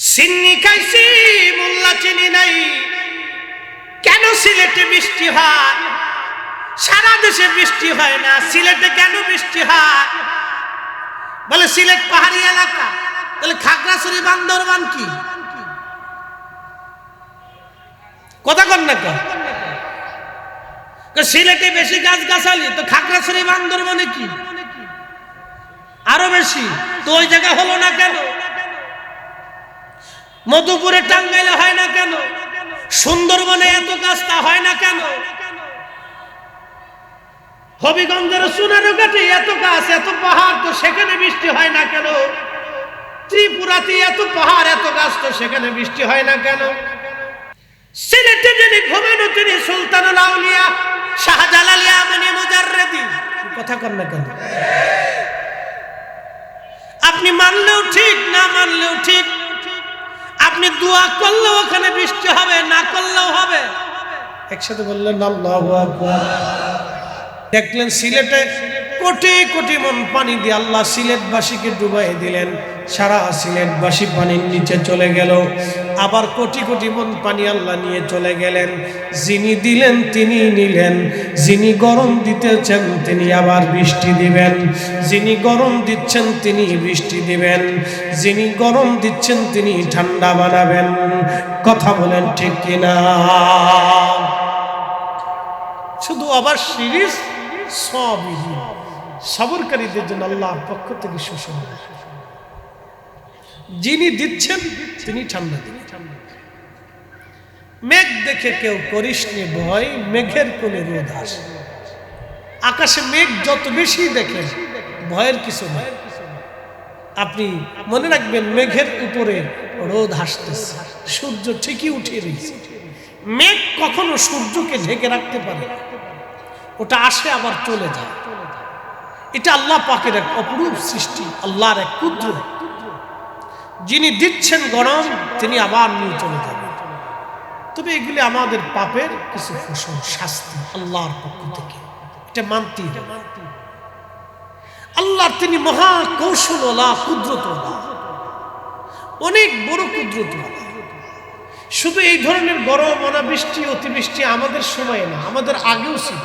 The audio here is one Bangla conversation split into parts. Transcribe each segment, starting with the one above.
সিন্নি খাইছি মোল্লা চিনি নাই। কেন সিলেটে বৃষ্টি হয়? সারা দেশে বৃষ্টি হয় না। সিলেটে কেন বৃষ্টি হয়? বলে, সিলেট পাহাড়ি এলাকা। বলে খাগড়াছড়ি বান্দরবান কি? কথা কন না সিলেটে বেশি গাছ গাছালি তো খাগড়াছড়ি বান্দরবানে কি? আরও বেশি? তো ওই জায়গা হলো না কেন? মধুপুরে টাঙ্গাইলে হয় না কেন? সুন্দরবনে এত গাছটা হয় না কেন? হবিগঞ্জের সোনারু কাঠে এত গাছ, এত পাহাড়, তো সেখানে বৃষ্টি হয় না কেন? ত্রিপুরাতে এত পাহাড়, এত গাছ, তো সেখানে বৃষ্টি হয় না কেন? সিলেটে যিনি ঘুমানো, তিনি সুলতানুল আউলিয়া শাহজালালিয়া মানে মুজাররেদি। কথা কর না কেন? আপনি মানলেও ঠিক, না মানলেও ঠিক আপনি দোয়া করলেও ওখানে বৃষ্টি হবে, না করলেও হবে। একসাথে বললেন দেখলেন সিলেটে কোটি কোটি মন পানি দিয়ে আল্লাহ সিলেটবাসীকে ডুবাই দিলেন। সারা সিলেটবাসী পানির নিচে চলে গেল। আবার কোটি কোটি মন পানি আল্লাহ নিয়ে চলে গেলেন। যিনি দিলেন তিনি নিলেন। যিনি গরম দিতেছেন তিনি আবার বৃষ্টি দিবেন। যিনি গরম দিচ্ছেন তিনি বৃষ্টি দিবেন। যিনি গরম দিচ্ছেন তিনি ঠান্ডা বানাবেন। কথা বলেন ঠিক কিনা? শুধু আবার সিরিজ? সবিহীন সবরকারীদের জন্য আল্লাহর পক্ষ থেকে সুসংবাদ। যিনি দিচ্ছেন তিনি ঠান্ডা দিবেন। মেঘ দেখে কেউ করিস নি ভয়, মেঘের কোলে রোদ আসে। আকাশে মেঘ যত বেশি দেখেন ভয়ের কিছু নয় আপনি মনে রাখবেন মেঘের উপরে রোদ হাসতেছে সূর্য ঠিকই উঠিয়ে রয়েছে মেঘ কখনো সূর্যকে ঢেকে রাখতে পারে ওটা আসে আবার চলে যায়। এটা আল্লাহ পাকের এক অপরূপ সৃষ্টি, আল্লাহর এক ক্ষুদ্র যিনি দিচ্ছেন গরম, তিনি আবার নিয়ে চলে যাবেন তবে এগুলি আমাদের পাপের কিছু ফসল, শাস্তি আল্লাহর পক্ষ থেকে। এটা মানতেই আল্লাহর তিনি মহা কৌশলওয়ালা, কুদরতওয়ালা। অনেক বড় কুদরতওয়ালা। শুধু এই ধরনের গরম অনাবৃষ্টি, অতিবৃষ্টি আমাদের সময়ে না, আমাদের আগেও ছিল।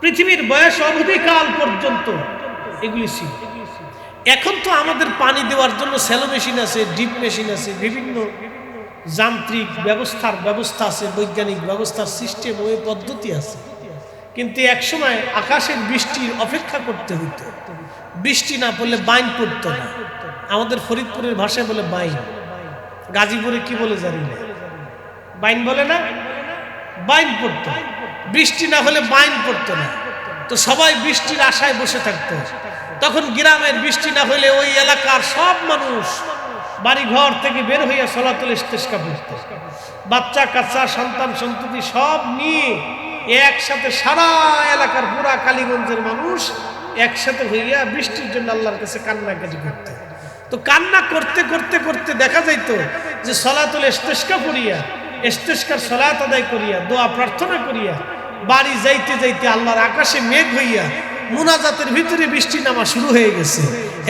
পৃথিবীর বয়স অবধিকাল পর্যন্ত এগুলি ছিল। এখন তো আমাদের পানি দেওয়ার জন্য স্যালো মেশিন আছে, ডিপ মেশিন আছে, বিভিন্ন যান্ত্রিক ব্যবস্থার ব্যবস্থা আছে, বৈজ্ঞানিক ব্যবস্থার সিস্টেম ওই পদ্ধতি আছে। কিন্তু একসময় আকাশের বৃষ্টির অপেক্ষা করতে হতো বৃষ্টি না পড়লে বাইন পড়তো না। আমাদের ফরিদপুরের ভাষায় বলে বাইন। গাজীপুরে কি বলে জানি না। বাইন বলে না? বাইন পড়তো। বৃষ্টি না হলে বাইন পড়তো না। তো সবাই বৃষ্টির আশায় বসে থাকতো। তখন গ্রামের বৃষ্টি না হলে ওই এলাকার সব মানুষ বাড়ি ঘর থেকে বের হইয়া সলাতল ইস্তেস্কা পড়তো। বাচ্চা, কাচ্চা, সন্তান, সন্ততি সব নিয়ে একসাথে সারা এলাকার পুরা কালীগঞ্জের মানুষ একসাথে হইয়া বৃষ্টির জন্য আল্লাহর কাছে কান্নাকাটি করতে। তো কান্না করতে করতে করতে দেখা যাইত যে সলাতুল ইস্তেস্কা পড়িয়া ইস্তেস্কার সলাত আদায় করিয়া, দোয়া প্রার্থনা করিয়া, বাড়ি যাইতে যাইতে আল্লাহর আকাশে মেঘ হইয়া মুনাজাতের ভিতরে বৃষ্টি নামা শুরু হয়ে গেছে।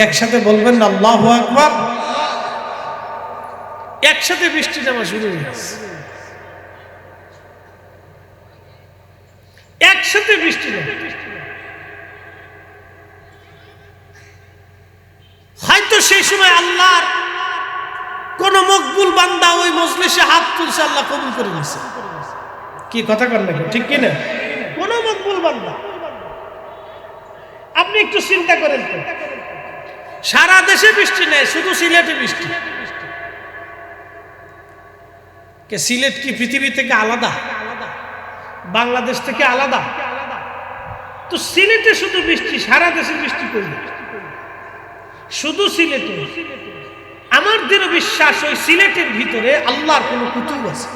একসাথে বলবেন, আল্লাহ আকবার। একসাথে বৃষ্টি নামা শুরু হয়ে গেছে। একসাথে বৃষ্টি হয়তো সেই সময় আল্লাহর কোন মকবুল বান্দা ওই মজলিসে হাত তুলছে, আল্লাহ কবুল করে নিছে কি কথা কর নাকি? ঠিক কি না? কোন মকবুল বান্দা। আপনি একটু চিন্তা করেন সারা দেশে বৃষ্টি নেই, শুধু সিলেটে বৃষ্টি। কে সিলেট কি পৃথিবী থেকে আলাদা? বাংলাদেশ থেকে আলাদা? তো সিলেটে শুধু বৃষ্টি, সারা দেশে বৃষ্টি করবে শুধু সিলেটে। আমার দৃঢ় বিশ্বাস, ওই সিলেটের ভিতরে আল্লাহর কোনো কুতুব আছে।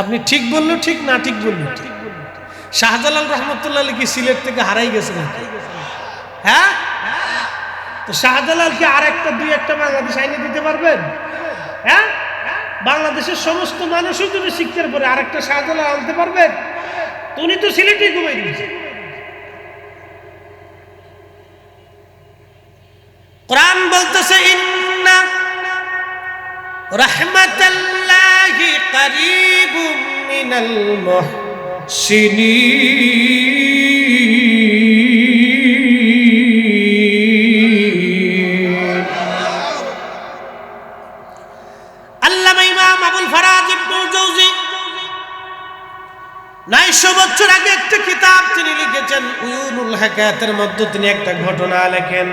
আপনি ঠিক বললেও ঠিক না ঠিক বললেও ঠিক শাহজালাল রহমতুল্লাহ কি সিলেট থেকে হারাই গেছে নাকি? হ্যাঁ? তো শাহজালাল কি আর একটা দুই একটা বাংলাদেশ আইনে দিতে পারবেন? হ্যাঁ? বাংলাদেশের সমস্ত মানুষও যদি শিক্ষার পরে, আরেকটা শাহজালাল আনতে পারবেন তো উনি তো সিলেটেই ঘুমাই দিয়েছে। কোরআন বলতেছে, ইন্না রহমতাল্লাহি করিবুম মিনাল মুহসিনিন। উয়ুনুল মধ্যে তিনি একটা ঘটনা লেখেন।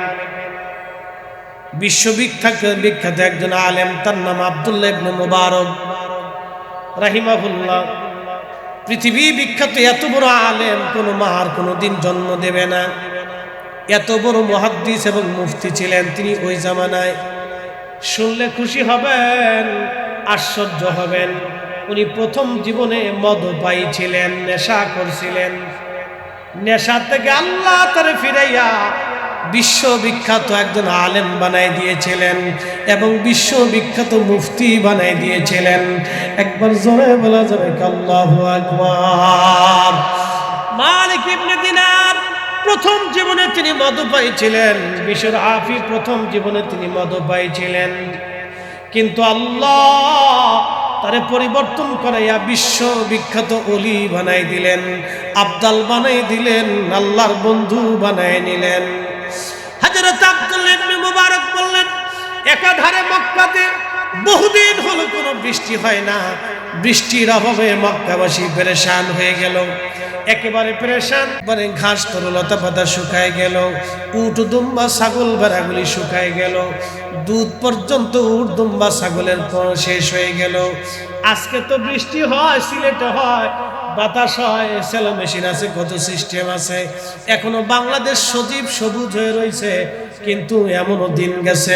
বিশ্ববিখ্যাত, বিখ্যাত একজন আলেম, তার নাম আব্দুল্লাহ ইবনে মুবারক রাহিমাহুল্লাহ। পৃথিবী বিখ্যাত, এত বড় আলেম, কোনো মার কোনো দিন জন্ম দেবে না। এত বড় মহাদ্দিস এবং মুফতি ছিলেন তিনি ওই জামানায়। শুনলে খুশি হবেন, আশ্চর্য হবেন। উনি প্রথম জীবনে মদপায়ী পাইছিলেন নেশা করছিলেন। নেশা থেকে আল্লাহ তারে ফিরাইয়া বিশ্ববিখ্যাত একজন আলেম বানাই দিয়েছিলেন এবং বিশ্ববিখ্যাত মুফতি বানাই দিয়েছিলেন। একবার জোরে বলা যাবে আল্লাহু আকবার। মালিক ইবনে দিনার প্রথম জীবনে তিনি মদপায়ী ছিলেন বিশ্বর আফি প্রথম জীবনে তিনি মদপায়ী ছিলেন কিন্তু আল্লাহ তারে পরিবর্তন করাইয়া বিশ্ব বিখ্যাত অলি বানাই দিলেন। আবদাল বানাই দিলেন, আল্লাহর বন্ধু বানাই নিলেন। হযরত আব্দুল্লাহ মুবারক বললেন, একাধারে মক্কাতে বহুদিন হলো কোনো বৃষ্টি হয় না। বৃষ্টির অভাবে মক্কাবাসী পেরেশান হয়ে গেল। একেবারে পেরেশান মানে ঘাস তরলতা পাতা শুকায় গেল। উট, দুম্বা, ছাগল, বেড়াগুলি শুকায় গেল। দুধ পর্যন্ত উট, দুম্বা, ছাগলের শেষ হয়ে গেল। আজকে তো বৃষ্টি হয়, সিলেটে হয়। বাতাস হয় সেলো মেশিন আছে কত সিস্টেম আছে। এখনও বাংলাদেশ সজীব সবুজ হয়ে রয়েছে। কিন্তু এমনও দিন গেছে,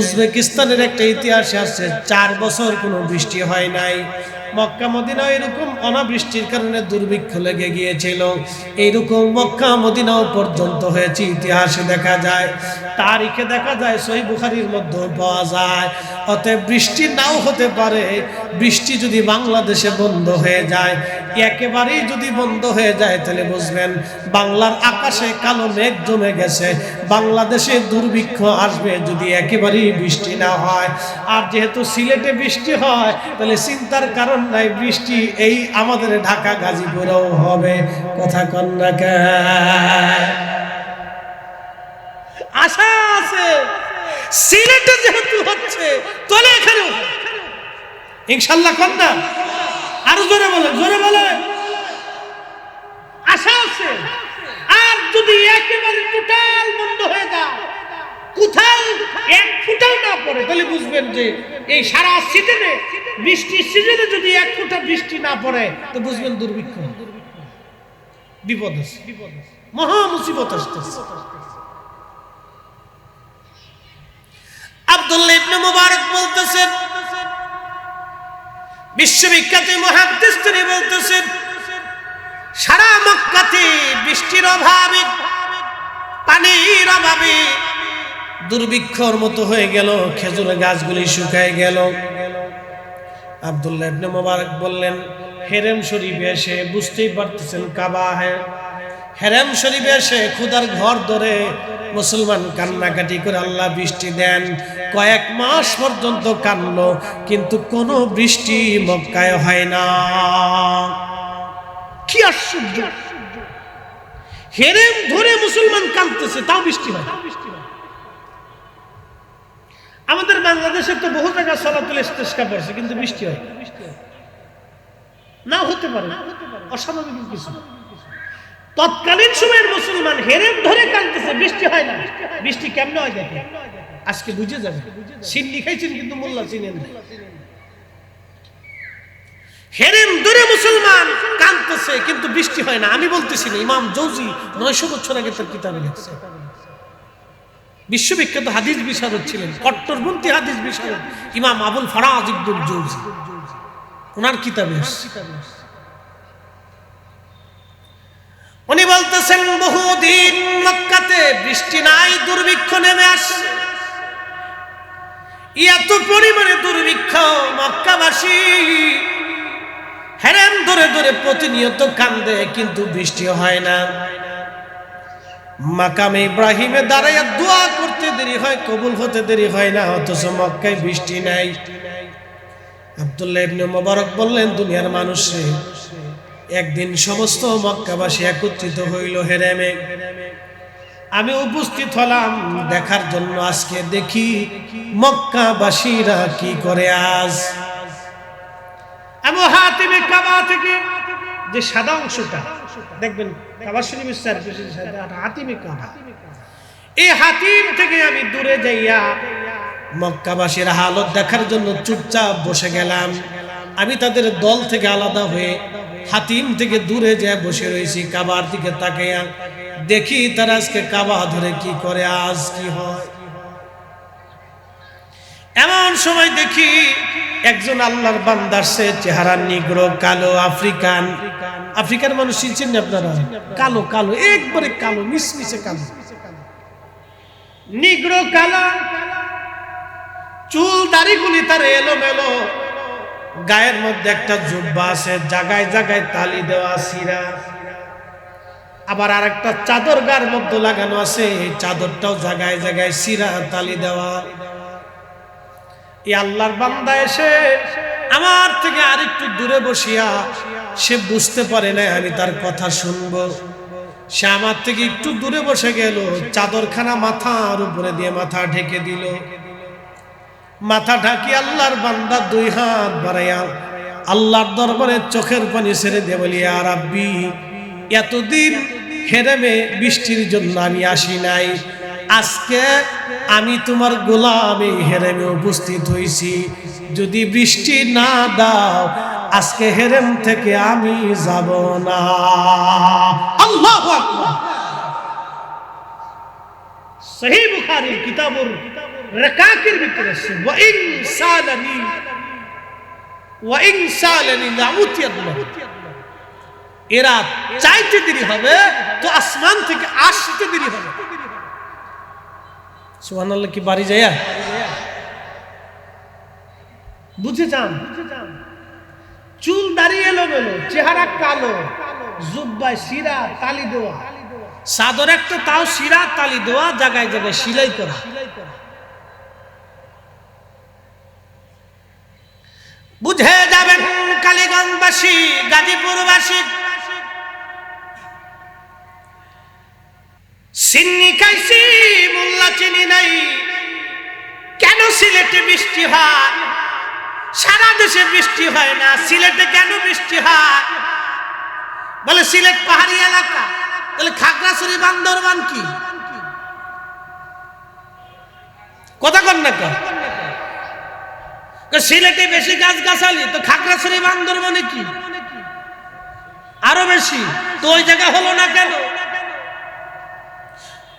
উজবেকিস্তানের একটা ইতিহাসে আছে, চার বছর কোনো বৃষ্টি হয় নাই। মক্কা মদিনা এরকম অনাবৃষ্টির কারণে দুর্ভিক্ষ লেগে গিয়েছিল। এইরকম মক্কা, মদিনাও পর্যন্ত হয়েছে, ইতিহাসে দেখা যায়। তারিখে দেখা যায়, সহি বুখারির মধ্যে পাওয়া যায়। অতএব বৃষ্টি নাও হতে পারে, বৃষ্টি যদি বাংলাদেশে বন্ধ হয়ে যায়, একেবারেই যদি বন্ধ হয়ে যায়, তাহলে বুঝবেন, বাংলার আকাশে কালো মেঘ জমে গেছে, বাংলাদেশে দুর্ভিক্ষ আসবে যদি একেবারেই বৃষ্টি না হয়। আর যেহেতু সিলেটে বৃষ্টি হয়, তাহলে চিন্তার কারণ নাই, বৃষ্টি এই আমাদের ঢাকা, গাজীপুরেও হবে। কথা আশা আছে, সিলেটে যেহেতু হচ্ছে তাহলে ইনশাল্লাহ কন্যা আরও জোরে বলে জোরে বলে আশা আছে। আর যদি একেবারে টোটাল বন্ধ হয়ে যায় এক না পড়ে, তাহলে বুঝবেন যে এই সারা বৃষ্টির সিজনে যদি এক ফুটা বৃষ্টি না পড়ে বুঝবেন দুর্ভিক্ষ। মুবারক বলতেছেন, বিশ্ববিখ্যাত মহাদ্দেশ তিনি বলতেছেন সারা মক্কাতে বৃষ্টির অভাবে, পানির অভাবে দুর্ভিক্ষর মতো হয়ে গেল খেজুরের গাছগুলি শুকায় গেল। আব্দুল্লাহ ইবনে মোবারক বললেন, হেরেম শরীফে এসে বুঝতেই পারতেছেন কাবা হ্যাঁ হেরেম শরীফে এসে খুদার ঘর ধরে মুসলমান কান্নাকাটি করে আল্লাহ বৃষ্টি দেন। কয়েক মাস পর্যন্ত কানলো কিন্তু কোনো বৃষ্টি মক্কায় হয় না। কি আশ্চর্য? হেরেম ধরে মুসলমান কাঁদতেছে, তাও বৃষ্টি হয়। আমাদের বাংলাদেশে তো বহু জায়গায় সলাতুল ইস্তেস্কা পড়ছে, কিন্তু বৃষ্টি হয়। না। হতে পারে, অস্বাভাবিক কিছু। তৎকালীন সময়ের মুসলমান হেরেম ধরে কাঁদতেছে, বৃষ্টি হয় না। বৃষ্টি কেমনে হয় আজকে বুঝে যাবে। সিন্নি খাইছেন কিন্তু মোল্লা চিনেন না। হেরেম দূরে মুসলমান কাঁদতেছে, কিন্তু বৃষ্টি হয় না। আমি বলতেছি না, ইমাম জৌজি নয়শো বছর আগে তার কিতাবে লিখছে। বিশ্ববিখ্যাত হাদিস বিশারদ ছিলেন, কট্টরপন্থী হাদিস বিশারদ, ইমাম আবুল ফারাজ ইবদুল জৌজি। ওনার কিতাবে উনি বলতেছেন, বহুদিন মক্কাতে বৃষ্টি নাই, দুর্ভিক্ষ নেমে আসছে। এত পরিমাণে দুর্ভিক্ষ মক্কাবাসী হেরেন ধরে ধরে প্রতিনিয়ত কান্দে, কিন্তু বৃষ্টি হয় না। মাকামে ইব্রাহিমে দাঁড়াইয়া দোয়া করতে দেরি হয়, কবুল হতে দেরি হয় না, অথচ মক্কায় বৃষ্টি নাই। আব্দুল্লাহ ইবনে মোবারক বললেন, দুনিয়ার মানুষে, একদিন সমস্ত মক্কাবাসী একত্রিত হইল হেরেমে। আমি উপস্থিত হলাম, দেখার জন্য আজকে দেখি মক্কাবাসীরা কি করে আজ। আমি হাতিমে কাবা থেকে যে সাদা অংশটা, দেখবেন, কাবা শরীফের চারপাশে সাদা হাতিমে এই হাতিম থেকে আমি দূরে যাইয়া মক্কাবাসীর হালত দেখার জন্য চুপচাপ বসে গেলাম। আমি তাদের দল থেকে আলাদা হয়ে হাতিম থেকে দূরে যেয়ে বসে রয়েছি, কাবার দিকে তাকাইয়া দেখি তারা আজকে কাবা ধরে কি করে, আজ কি হয়। এমন সময় দেখি একজন আল্লাহর বান্দার সে চেহারা নিগ্র, কালো, আফ্রিকান। আফ্রিকার মানুষ চিনছেন না আপনারা? কালো কালো, একবারে কালো মিসমিসে কালো। নিগ্র, কালো, চুল, দাড়িগুলি তার এলোমেলো। গায়ের মধ্যে একটা জুব্বা আছে জায়গায় জায়গায় তালি দেওয়া সিরা আবার আর একটা চাদর গার মধ্যে লাগানো আছে চাদরটাও জায়গায় জায়গায় সিরা তালি দেওয়া। আল্লাহর বান্দা এসে আমার থেকে আরেকটু দূরে বসিয়া সে বুঝতে পারে না আমি তার কথা শুনব। সে আমার থেকে একটু দূরে বসে গেল, চাদরখানা মাথার উপরে দিয়ে মাথা ঢেকে দিল। মাথা ঢাকি আল্লাহর বান্দা দুই হাত বাড়াইয়া আল্লাহর দরবারে চোখের পানি ছেড়ে দিয়ে বলি আর আব্বি এতদিন হেরেমে বৃষ্টির জন্য আমি আসি নাই। আজকে আমি তোমার গোলামে হেরেমে উপস্থিত হয়েছি যদি বৃষ্টি না দাও, আজকে হেরেম থেকে আমি যাব না। আল্লাহ এরা চাইতে দেরি হবে, তো আসমান থেকে আসতে দেরি হবে। সুবহানাল্লাহ, কি বাড়ি যায় বুঝে যান। চুল দাঁড়িয়ে এলো মেলো চেহারা কালো, জুব্বায় শিরা, তালি দেওয়া। সাদর একটা, তাও শিরা, তালি দেওয়া, জায়গায় জায়গায় সিলাই করা। বুঝে যাবেন কালীগঞ্জবাসী, গাজীপুরবাসী সিন্নি খাইছি, মোল্লা চিনি নাই। কেন সিলেটে বৃষ্টি হয়? সারা দেশে বৃষ্টি হয় না, সিলেটে কেন বৃষ্টি হয়? বলে, সিলেট পাহাড়ি এলাকা। তাহলে খাগড়াছড়ি বান্দরবান কি? কথা কন না সিলেটে বেশি গাছ গাছালি তো খাগড়াছড়ি বান্দরবানে কি? আরও বেশি। তো ওই জায়গা হলো না কেন?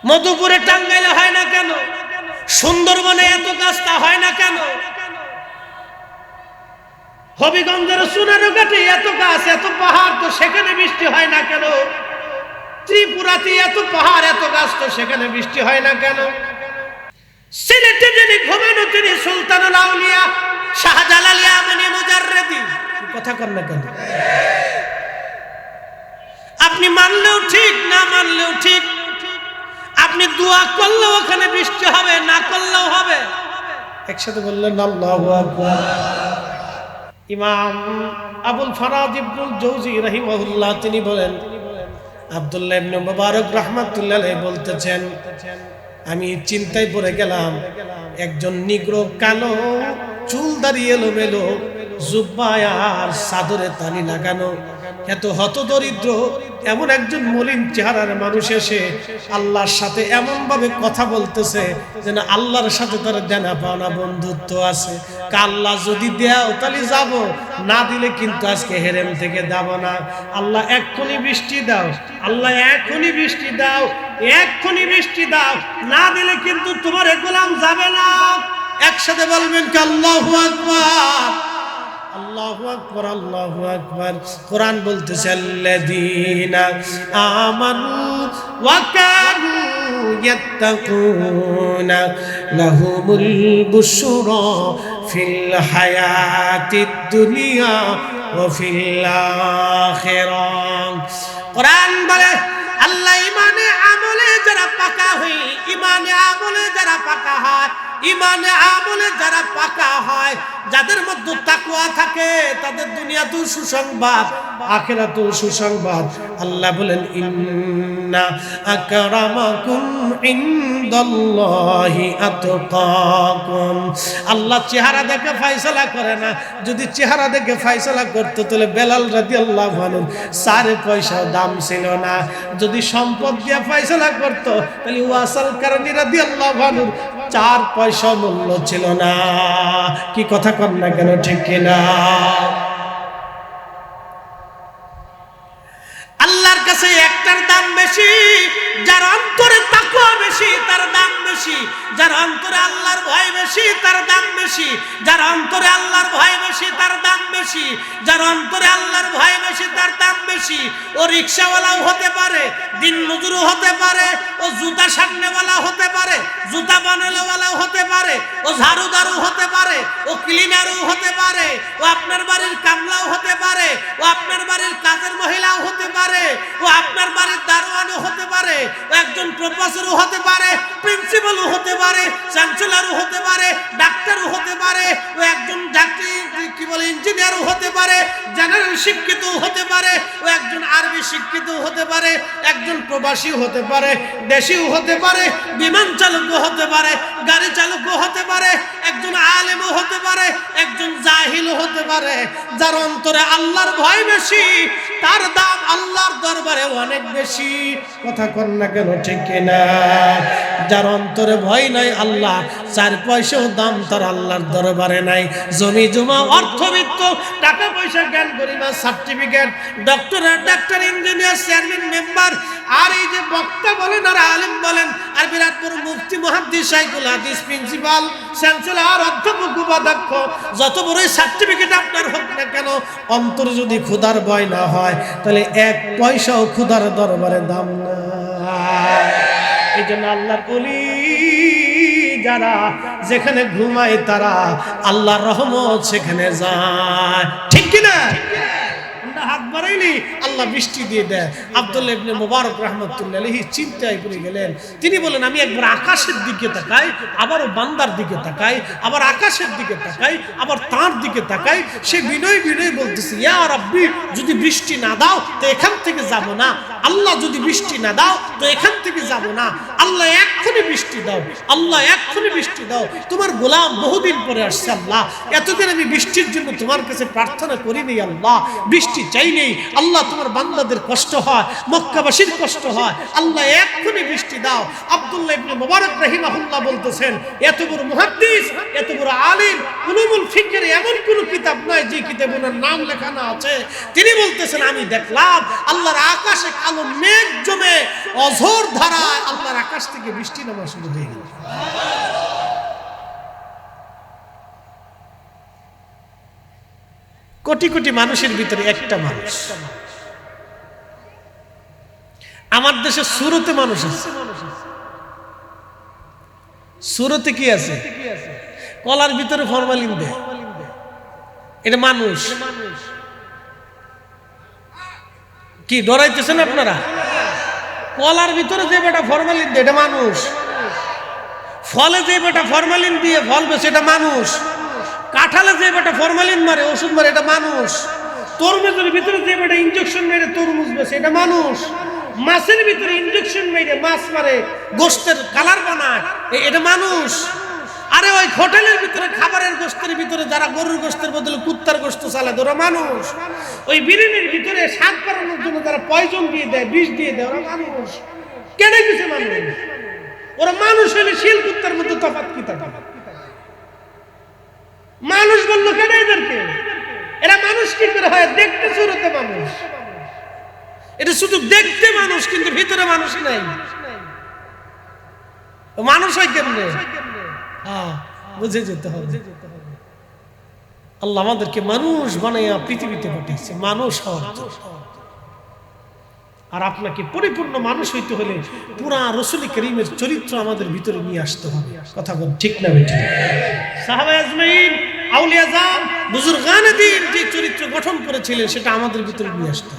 মধুপুরে টাঙ্গাইলে হয় না কেন? সুন্দরবনে এত গাছটা হয় না কেন? হবিগঞ্জের সোনারু ঘাটে এত গাছ এত পাহাড়, তো সেখানে বৃষ্টি হয় না কেন? ত্রিপুরাতে এত পাহাড়, এত গাছ তো সেখানে বৃষ্টি হয় না কেন? সিলেটে যিনি ঘুমানো, তিনি সুলতানুল আউলিয়া শাহজালাল ইয়ামানি মুজাররেদি। কথা কর না কেন? আপনি মানলেও ঠিক, না মানলেও ঠিক দোয়া করলেও ওখানে বৃষ্টি হবে, না করলেও হবে। একসাথে বললেন ইমাম আবুল ফরাদ ইবনুল জৌজি রাহিমাহুল্লাহ, তিনি বলেন, আব্দুল্লাহ ইবনে মুবারক রাহমাতুল্লাহ বলতেছেন, আমি চিন্তায় পড়ে গেলাম, একজন নিগ্র কালো চুল দাঁড়িয়ে এলোমেলো জুব্বায় আর সাদরে তালি লাগানো, এত হতদরিদ্র এমন একজন মলিন চেহারার মানুষ এসে আল্লাহর সাথে এমন ভাবে কথা বলতেছে যেন আল্লাহর সাথে তার দেনা পাওনা বন্ধুত্ব আছে। আল্লাহ যদি দেও, তাহলে যাব। না দিলে কিন্তু আজকে হেরেম থেকে যাব না। আল্লাহ এক্ষুনি বৃষ্টি দাও। আল্লাহ এক্ষুনি বৃষ্টি দাও। এক্ষুনি বৃষ্টি দাও। না দিলে কিন্তু তোমার গোলাম যাবে না। একসাথে বলবেন কি, আল্লাহু আকবার। আল্লাহু আকবার আল্লাহু আকবার। কোরআন বলতেছে আমানু ওয়া কানু ইয়াত্তাকুনা লাহুমুল বুশরা ফিল হায়াতিদ দুনিয়া ওয়া ফিল আখিরাহ কোরআন বলে, আল্লাহ ইমানে আমলে যারা পাকা হই ইমানে আমলে যারা পাকা হয় ইমানে আমলে যারা পাকা হয়, যাদের মধ্যে তাকুয়া থাকে, তাদের দুনিয়া তো সুসংবাদ আখেরা তো সুসংবাদ। আল্লাহ বলেন আকরামাকুম ইনদাল্লাহি আতকাকুম আল্লাহ চেহারা দেখে ফয়সালা করে না, যদি চেহারা দেখে ফয়সালা করতো, তাহলে বেলাল রাদিয়াল্লাহু আনহু সাড়ে পয়সা দাম ছিল না। যদি সম্পদ দিয়ে ফয়সালা করতো, তাহলে ওয়াসাল কারণী রাদিয়াল্লাহু আনহু চার পয়সা মূল্য ছিল না। কি কথা কর না কেন, ঠিক কিনা? দাম বেশি, যার অন্তরে আল্লাহর ভয় বেশি, তার দাম বেশি। যার অন্তরে আল্লাহর ভয় বেশি, তার দাম বেশি। যার অন্তরে আল্লাহর ভয় বেশি, তার দাম বেশি। ও রিক্সাওয়ালাও হতে পারে, দিন মজুরও হতে পারে, ও জুতা সামনেওয়ালা হতে পারে, জুতা বানানোওয়ালাও হতে পারে, ও ঝাড়ুদারও হতে পারে, ও ক্লিনারও হতে পারে, ও আপনার বাড়ির কামলাও হতে পারে, ও আপনার বাড়ির কাজের মহিলাও হতে পারে, ও আপনার বাড়ির দারোয়ানও হতে পারে একজন প্রফেসরও হতে পারে প্রিন্সিপালও হতে পারে চ্যান্সেলরও হতে পারে ডাক্তারও হতে পারে ও একজন ডাক্তার কি বলে ইঞ্জিনিয়ারও হতে পারে জেনারেল শিক্ষিতও হতে পারে ও একজন আরবি শিক্ষিতও হতে পারে একজন প্রবাসীও হতে পারে দেশিও হতে পারে বিমান চালকও হতে পারে গাড়ি চালকও হতে পারে একজন আলেমও হতে পারে একজন জাহিলও হতে পারে যার অন্তরে আল্লাহর ভয় বেশি তার দাম আল্লাহর দরবারে অনেক বেশি কথা না কেন ঠিক কিনা? যার অন্তরে ভয় নাই আল্লাহ, চার পয়সাও দাম তার আল্লাহর দরবারে নাই। জমি জমা অর্থবিত্ত টাকা পয়সা, জ্ঞান গরিমা সার্টিফিকেট ডক্টর ডাক্তার ইঞ্জিনিয়ার চেয়ারম্যান মেম্বার আর এই যে বক্তা বলেন আর আলেম বলেন, আর বিরাট বড় মুফতি মহাদ্দিস সাইকুল হাদিস প্রিন্সিপাল, চ্যান্সেলর অধ্যাপক, উপাধ্যক্ষ, যত বড়ই সার্টিফিকেট আপনার হোক না কেন, অন্তর যদি ক্ষুধার ভয় না হয়, তাহলে এক পয়সাও ক্ষুধার দরবারে দাম না এই জন্য আল্লাহর কলি যারা যেখানে ঘুমায় তারা আল্লাহর রহমত সেখানে যায়। ঠিক কিনা? বাড়াইলি আল্লাহ বৃষ্টি দিয়ে দেয়। আব্দুল্লাহ ইবনে মুবারক রহমতুল্লাহ আলাইহি চিন্তায় পড়ে গেলেন। তিনি বলেন, আমি একবার আকাশের দিকে তাকাই, আবারও বান্দার দিকে তাকাই, আবার আকাশের দিকে তাকাই, আবার তার দিকে তাকাই। সে বিনয় বিনয় বলতেছে, ইয়া রাব্বি, যদি বৃষ্টি না দাও, তো এখান থেকে যাব না। আল্লাহ যদি বৃষ্টি না দাও, তো এখান থেকে যাব না। আল্লাহ এক্ষুনি বৃষ্টি দাও, আল্লাহ এক্ষুনি বৃষ্টি দাও। তোমার গোলাম বহুদিন পরে আসছে আল্লাহ। এতদিন আমি বৃষ্টির জন্য তোমার কাছে প্রার্থনা করিনি আল্লাহ। বৃষ্টি চাই নেই আল্লাহ তোমার বান্দাদের কষ্ট হয়, মক্কাবাসীর কষ্ট হয়। আল্লাহ এক্ষুনি বৃষ্টি দাও। আব্দুল্লাহ ইবনে মুবারক রাহিমাহুল্লাহ বলতেছেন, এত বড় মুহাদ্দিস, এত বড় আলিম, উলুমুল ফিকরের এমন কোন কিতাব নয় যে কিতাবে ওনার নাম লেখানো আছে। তিনি বলতেছেন, আমি দেখলাম আল্লাহর আকাশে কালো মেঘ জমে, অঝোর ধারায় আল্লাহর আকাশ থেকে বৃষ্টি নামা শুরু হয়ে গেল। কোটি কোটি মানুষের ভিতরে একটা মানুষ। আমার দেশে সুরতে মানুষ আছে। সুরতে কি আছে? কলার ভিতরে ফরমালিন দেয়। এটা মানুষ। কি, ডরাইতেছেন আপনারা? কলার ভিতরে যে বেটা ফরমালিন দেয়, এটা মানুষ। ফলে যে বেটা ফরমালিন দিয়ে ফল বেছে এটা মানুষ। কাঁঠালে যে বেটা ফরমালিন মারে, ওষুধ মারে, এটা মানুষ। তরমুজের ভিতরে যে বেটা ইঞ্জেকশন মেরে তরমুজ বেছে, এটা মানুষ। মাছের ভিতরে ইঞ্জেকশন মেরে মাছ মারে গোস্তের কালার বানায় এটা মানুষ। আরে ওই হোটেলের ভিতরে, খাবারের গোস্তের ভিতরে যারা গরুর গোস্তের বদলে কুত্তার গোস্ত চালায়, ওরা মানুষ। ওই বিরিয়ানির ভিতরে স্বাদ বাড়ানোর জন্য যারা পয়জন দিয়ে দেয়, বিষ দিয়ে দেয়, ওরা মানুষ। কেন কিছু মানুষ। ওরা মানুষ হলে শিল কুত্তার মধ্যে তফাৎ কি থাকে মানুষ বলল কেন এদেরকে? এরা মানুষ কি করে হয়? দেখতে শুরুতে মানুষ। এটা শুধু দেখতে মানুষ কিন্তু ভিতরে মানুষ নাই। মানুষ হয় কেমনে? হ্যাঁ, বুঝে যেতে হবে। আল্লাহ আমাদেরকে মানুষ বানাইয়া পৃথিবীতে পাঠিয়েছে মানুষ হওয়ার আর আপনাকে পরিপূর্ণ মানুষ হইতে হলে পুরা রসুল করিমের চরিত্র আমাদের ভিতরে নিয়ে আসতে হবে। কথা বল ঠিক না বেঠিক? সাহাবা আজমাইন আউলিয়া বুজুর্গান দিন যে চরিত্র গঠন করেছিলেন সেটা আমাদের ভিতরে নিয়ে আসতে